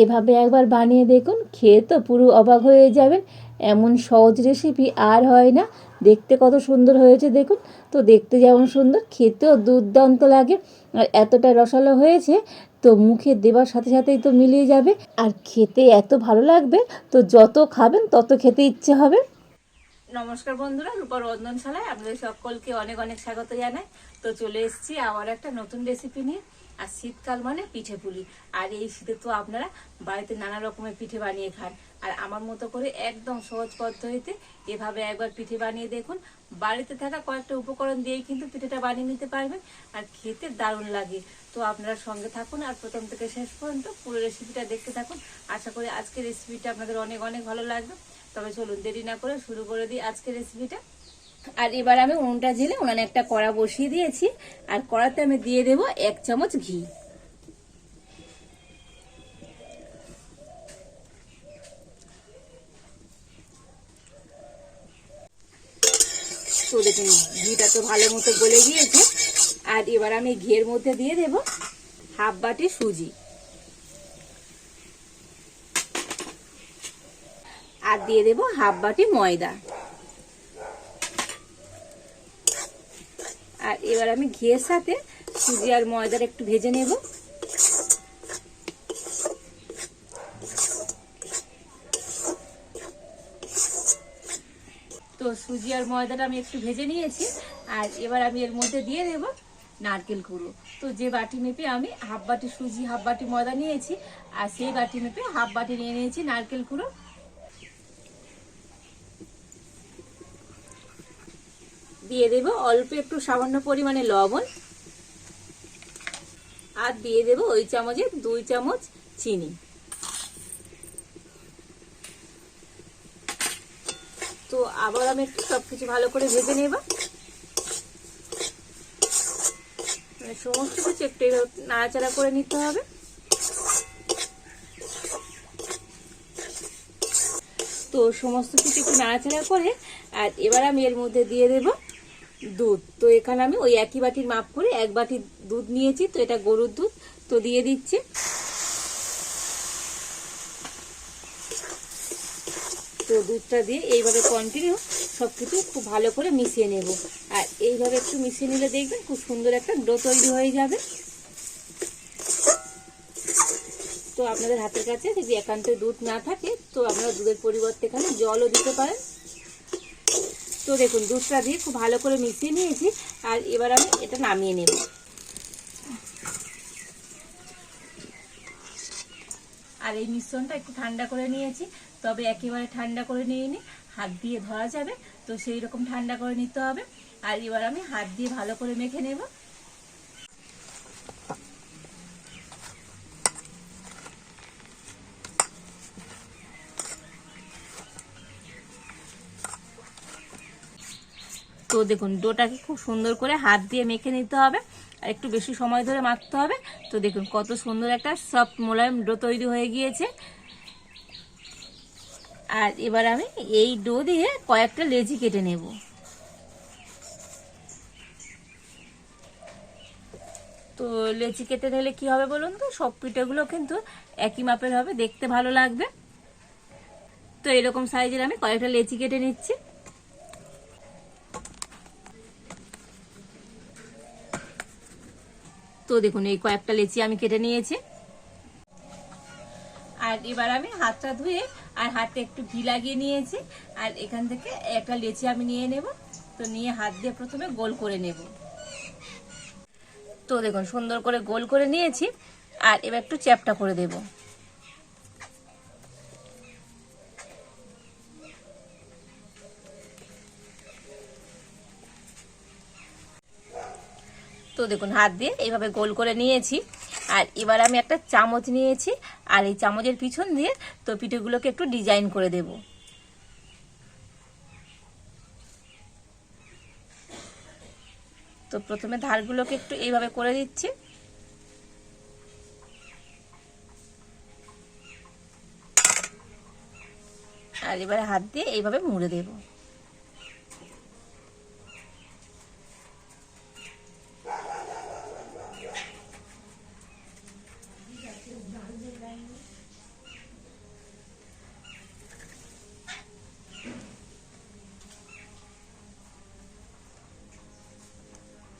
এভাবে একবার বানিয়ে দেখুন, খেয়ে তো পুরো অবাক হয়ে যাবেন। এমন সহজ রেসিপি আর হয় না। দেখতে কত সুন্দর হয়েছে দেখুন। তো দেখতে যেমন সুন্দর, খেতেও দুর্দান্ত লাগে। আর এতটা রসালো হয়েছে, তো মুখে দেবার সাথে সাথেই তো মিলিয়ে যাবে। আর খেতে এত ভালো লাগবে, তো যত খাবেন তত খেতে ইচ্ছে হবে। নমস্কার বন্ধুরা রূপার রন্ধনশালায় আপনাদের সকলকে অনেক অনেক স্বাগত জানাই। তো চলে এসেছি আবার একটা নতুন রেসিপি নিয়ে। আর শীতকাল মানে পিঠে পুলি। আর এই শীতে তো আপনারা বাড়িতে নানা রকমের পিঠে বানিয়ে খান। আর আমার মতো করে একদম সহজ পদ্ধতিতে এভাবে একবার পিঠে বানিয়ে দেখুন। বাড়িতে থাকা কয়েকটা উপকরণ দিয়েই কিন্তু পিঠেটা বানিয়ে নিতে পারবেন। আর খেতে দারুণ লাগে। তো আপনারা সঙ্গে থাকুন আর প্রথম থেকে শেষ পর্যন্ত পুরো রেসিপিটা দেখতে থাকুন। আশা করি আজকের রেসিপিটা আপনাদের অনেক অনেক ভালো লাগবে। তবে চলুন দেরি না করে শুরু করে দিই আজকের রেসিপিটা আর এবার আমি উনুনটা জেলে উনানে একটা কড়া বসিয়ে দিয়েছি। আর কড়াতে আমি দিয়ে দেব এক চামচ ঘি। তো ঘিটা তো ভালো মতো গলে গিয়েছে। আর এবার আমি ঘিয়ের মধ্যে দিয়ে দেব হাফ বাটি সুজি। আর দিয়ে দেব হাফ বাটি ময়দা। আর এবার আমি ঘিয়ের সাথে সুজি আর ময়দার একটু ভেজে নেব। তো সুজি আর ময়দাটা আমি একটু ভেজে নিয়েছি আর এবার আমি এর মধ্যে দিয়ে দেব নারকেল কুড়ো তো যে বাটি মেপে আমি হাফ বাটি সুজি, হাফ বাটি ময়দা নিয়েছি, আর সেই বাটি মেপে হাফ বাটি নিয়ে নিয়েছি নারকেল কুড়ো দিয়ে দেব। অল্প একটু সামান্য পরিমাণে লবণ। আর দিয়ে দেব ওই চামচে দুই চামচ চিনি। তো আবার আমি একটু সবকিছু ভালো করে ভেজে নেব। মানে সমস্ত কিছু একটু নাড়াচাড়া করে নিতে হবে। তো সমস্ত কিছু একটু নাড়াচাড়া করে, আর এবার আমি এর মধ্যে দিয়ে দেব দুধ। তো এখানে আমি ওই একই বাটির মাপ করে এক বাটি দুধ নিয়েছি, তো এটা গরুর দুধ, তো দিয়ে দিচ্ছি। তো দুধটা দিয়ে এইভাবে কন্টিনিউ সব কিছু খুব ভালো করে মিশিয়ে নেব। আর এইভাবে একটু মিশিয়ে নিলে দেখবেন খুব সুন্দর একটা ডো তৈরি হয়ে যাবে। তো আপনাদের হাতের কাছে যদি একান্ত দুধ না থাকে, তো আপনারা দুধের পরিবর্তে এখানে জলও দিতে পারেন। তো দেখুন, দুধটা দিয়ে খুব ভালো করে মিশিয়ে নিয়েছি, আর এবার আমি এটা নামিয়ে নেব। আর এই মিশ্রণটা একটু ঠান্ডা করে নিয়েছি, তবে একেবারে ঠান্ডা করে নিয়ে নি হাত দিয়ে ধরা যাবে, তো সেই রকম ঠান্ডা করে নিতে হবে। আর এবার আমি হাত দিয়ে ভালো করে মেখে নেব। তো দেখুন, ডোটাকে খুব সুন্দর করে হাত দিয়ে মেখে নিতে হবে। আর একটু বেশি সময় ধরে মাখতে হবে। তো দেখুন, কত সুন্দর একটা সফট মোলায়েম ডো তৈরি হয়ে গিয়েছে। আর এবার আমি এই ডো দিয়ে কয়েকটা লেচি কেটে নেব। তো লেচি কেটে নিলে কি হবে বলুন তো? সব পিঠেগুলো কিন্তু একই মাপের হবে, দেখতে ভালো লাগবে। তো এরকম সাইজের আমি কয়েকটা লেচি কেটে নিচ্ছি। তো দেখুন, এই কয়েকটা লেচি আমি কেটে নিয়েছি। আর এবার আমি হাতটা ধুয়ে আর হাতে একটু ঘি লাগিয়ে নিয়েছি। আর এখান থেকে একটা লেচি আমি নিয়ে নেব। তো নিয়ে হাত দিয়ে প্রথমে গোল করে নেব। তো দেখুন, সুন্দর করে গোল করে নিয়েছি। আর এবার একটু চ্যাপটা করে দেব। তো দেখুন, হাত দিয়ে এইভাবে গোল করে নিয়েছি। আর এবার আমি একটা চামচ নিয়েছি, আর এই চামচের পিছন দিয়ে তো পিঠেগুলোকে একটু ডিজাইন করে দেব। তো প্রথমে ধারগুলোকে একটু এইভাবে করে দিচ্ছি। আর এবারে হাত দিয়ে এইভাবে মুড়ে দেবো।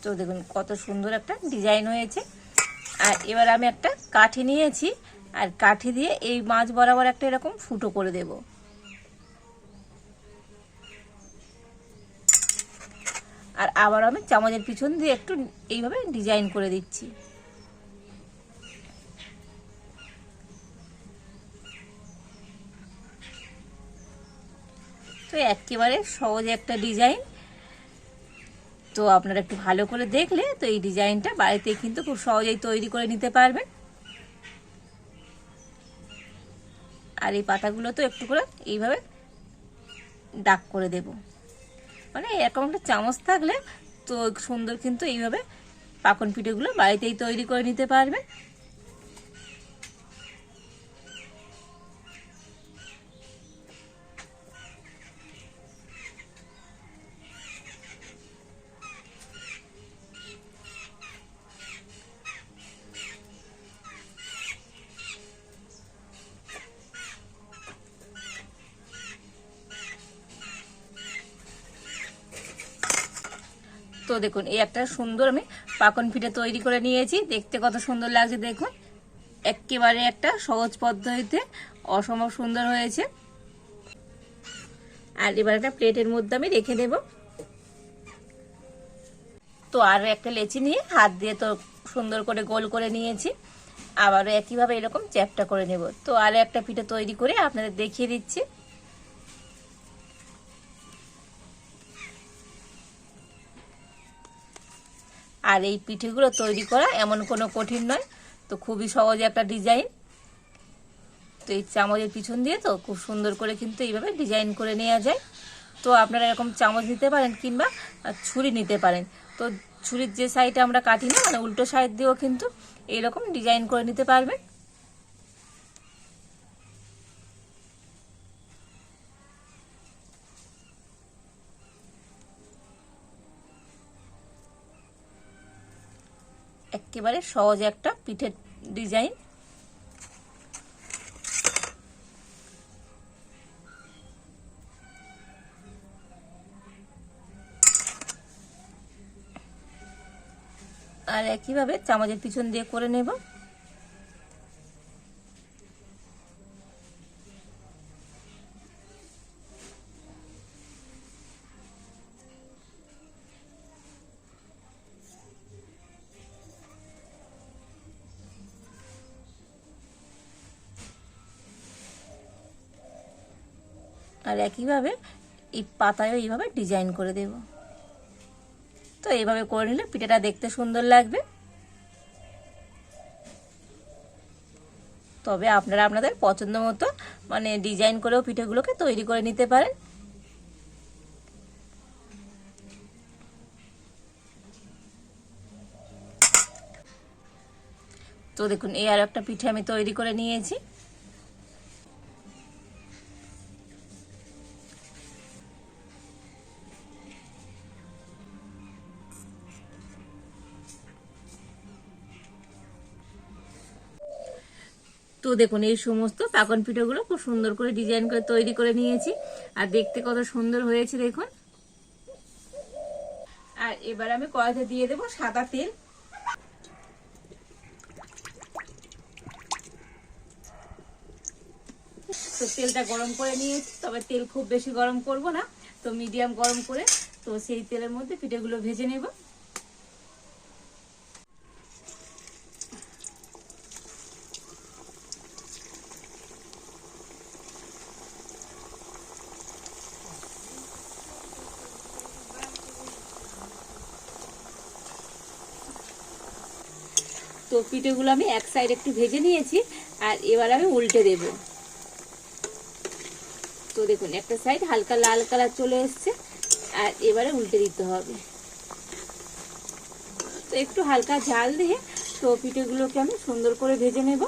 তো দেখুন, কত সুন্দর একটা ডিজাইন হয়েছে। আর এবার আমি একটা কাঠি নিয়েছি, আর কাঠি দিয়ে এই মাছ বরাবর একটা এরকম ফুটো করে দেব। আর আবার আমি চামচের পিছন দিয়ে একটু এইভাবে ডিজাইন করে দিচ্ছি। তো একেবারে সহজ একটা ডিজাইন। তো আপনারা একটু ভালো করে দেখলে তো এই ডিজাইনটা বাড়িতে কিন্তু খুব সহজেই তৈরি করে নিতে পারবেন। আর এই পাতাগুলো তো একটু করে এইভাবে ডাক করে দেব। মানে এরকম একটা চামচ থাকলে তো সুন্দর কিন্তু এইভাবে পাকন পিঠেগুলো বাড়িতেই তৈরি করে নিতে পারবেন। তো দেখুন, এই একটা সুন্দর আমি পাকন পিঠে তৈরি করে নিয়েছি। দেখতে কত সুন্দর লাগছে, দেখুন। একেবারে একটা সহজ পদ্ধতিতে অসম্ভব সুন্দর হয়েছে। আর এবার একটা প্লেটের মধ্যে আমি রেখে দেব। তো আরও একটা লেচি নিয়ে হাত দিয়ে তো সুন্দর করে গোল করে নিয়েছি। আবারও একইভাবে এরকম চ্যাপটা করে নেব। তো আরও একটা পিঠে তৈরি করে আপনাদের দেখিয়ে দিচ্ছি। আর এই পিঠেগুলো তৈরি করা এমন কোনো কঠিন নয়। তো খুবই সহজ একটা ডিজাইন। তো এই চামচের পিছন দিয়ে তো খুব সুন্দর করে কিন্তু এইভাবে ডিজাইন করে নেওয়া যায়। তো আপনারা এরকম চামচ নিতে পারেন কিংবা ছুরি নিতে পারেন। তো ছুরির যে সাইডে আমরা কাটি না মানে উল্টো সাইড দিয়েও কিন্তু এইরকম ডিজাইন করে নিতে পারবেন। একেবারে সহজ একটা পিঠের ডিজাইন। আর একইভাবে চামচের পিছন দিয়ে করে নেব। আর একইভাবে এই পাতায়ও এইভাবে ডিজাইন করে দেব। তো এইভাবে করে নিলে পিঠেটা দেখতে সুন্দর লাগবে। তবে আপনারা আপনাদের পছন্দ মতো মানে ডিজাইন করেও পিঠেগুলোকে তৈরি করে নিতে পারেন। তো দেখুন, এই আর একটা পিঠে আমি তৈরি করে নিয়েছি। দেখুন, এই সমস্ত পাকন পিঠেগুলো খুব সুন্দর করে ডিজাইন করে তৈরি করে নিয়েছি। আর দেখতে কত সুন্দর হয়েছে, দেখুন। আর এবার আমি কড়াইতে দিয়ে দেবো সাদা তেল। তো তেলটা গরম করে নিয়েছি, তবে তেল খুব বেশি গরম করব না, তো মিডিয়াম গরম করে, তো সেই তেলের মধ্যে পিঠেগুলো ভেজে নেব। তো পিঠেগুলো আমি এক সাইড একটু ভেজে নিয়েছি, আর এবার আমি উল্টে দেব। তো দেখুন, একটা সাইড হালকা লাল কালার চলে এসছে, আর এবারে উল্টে দিতে হবে। তো একটু হালকা ঝাল দিয়ে তো পিঠেগুলোকে আমি সুন্দর করে ভেজে নেব।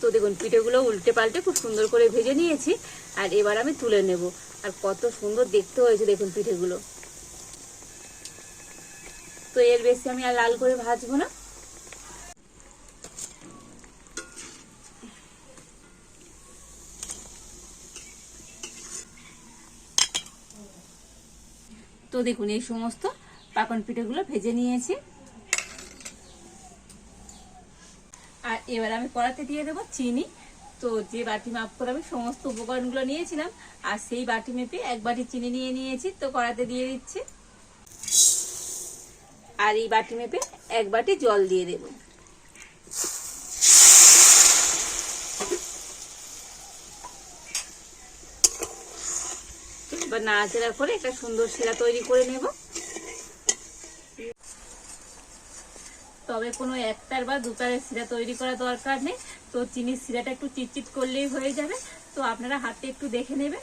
তো দেখুন, পিঠেগুলো উল্টে পাল্টে খুব সুন্দর করে ভেজে নিয়েছি, আর এবার আমি তুলে নেব। আর কত সুন্দর দেখতে হয়েছে দেখুন পিঠেগুলো। তো এর বেশি আমি আর লাল করে ভাজবো না। তো দেখুন এই সমস্ত পাকন পিঠেগুলো ভেজে নিয়েছি। আর এবার আমি কড়াতে দিয়ে দেবো চিনি। তো যে বাটি মাপ করে আমি সমস্ত উপকরণগুলো নিয়েছিলাম, আর সেই বাটি মেপে এক বাটি চিনি নিয়ে নিয়েছি, তো কড়াতে দিয়ে দিচ্ছি। আর এই বাটি মেপে এক বাটি জল দিয়ে দেব। এবার নাড়াচাড়া করে একটা সুন্দর শিরা তৈরি করে নেব। তবে কোনো একটার বা দুটারের শিরা তৈরি করা দরকার নেই। তো চিনির শিরাটা একটু চিটচিট করলেই হয়ে যাবে। তো আপনারা হাতে একটু দেখে নেবেন।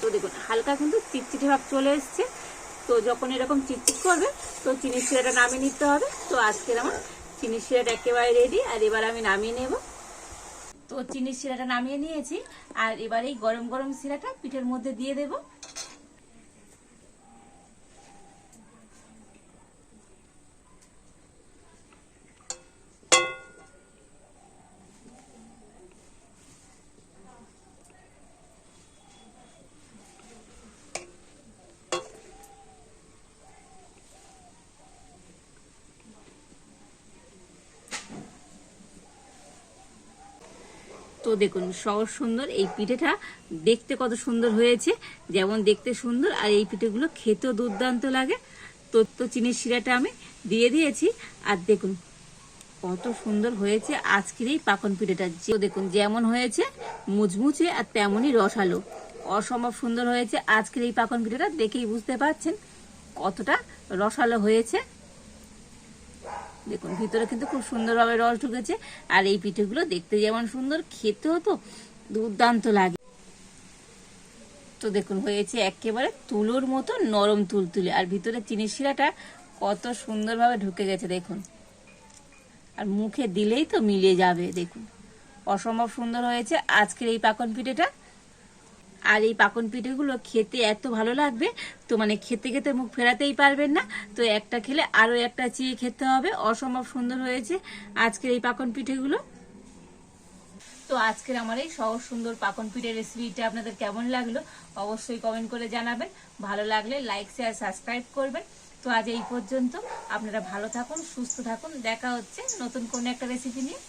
তো দেখুন, হালকা কিন্তু চিটচিটে ভাব চলে এসছে। তো যখন এরকম চিটচিট করবে, তো চিনির শিরাটা নামিয়ে নিতে হবে। তো আজকের আমার চিনির শিরাটা একেবারে রেডি আর এবার আমি নামিয়ে নেব। তো চিনির শিরাটা নামিয়ে নিয়েছি, আর এবার এই গরম গরম শিরাটা পিঠের মধ্যে দিয়ে দেবো। তো দেখুন, সহজ সুন্দর। এই পিঠেটা দেখতে কত সুন্দর হয়েছে। যেমন দেখতে সুন্দর, আর এই পিঠেগুলো খেতেও দুর্দান্ত লাগে। তো তো চিনির শিরাটা আমি দিয়ে দিয়েছি। আর দেখুন, কত সুন্দর হয়েছে আজকের এই পাকন পিঠেটা। যে দেখুন, যেমন হয়েছে মুচমুচে আর তেমনই রসালো। অসম্ভব সুন্দর হয়েছে আজকের এই পাকন পিঠেটা, দেখেই বুঝতে পারছেন কতটা রসালো হয়েছে। দেখুন, ভিতরে কিন্তু খুব সুন্দরভাবে রস ঢুকেছে। আর এই পিঠেগুলো দেখতে যেমন সুন্দর, খেতেও তো দুর্দান্ত লাগে। তো দেখুন, হয়েছে একেবারে তুলোর মতো নরম তুলতুলে। আর ভিতরে চিনির শিরাটা কত সুন্দরভাবে ঢুকে গেছে, দেখুন। আর মুখে দিলেই তো মিলে যাবে, দেখুন। অসম্ভব সুন্দর হয়েছে আজকের এই পাকন পিঠেটা। আর এই পাকন পিঠেগুলো খেতে এত ভালো লাগবে, তো মানে খেতে খেতে মুখ ফেরাতেই পারবেন না। তো একটা খেলে আরও একটা চিয়ে খেতে হবে, অসম্ভব সুন্দর হয়েছে আজকের এই পাকন পিঠেগুলো। তো আজকের আমার এই সহজ সুন্দর পাকন পিঠের রেসিপিটা আপনাদের কেমন লাগল অবশ্যই কমেন্ট করে জানাবেন। ভালো লাগলে লাইক শেয়ার সাবস্ক্রাইব করবেন। তো আজ এই পর্যন্ত, আপনারা ভালো থাকুন, সুস্থ থাকুন, দেখা হচ্ছে নতুন কোনো একটা রেসিপি নিয়ে।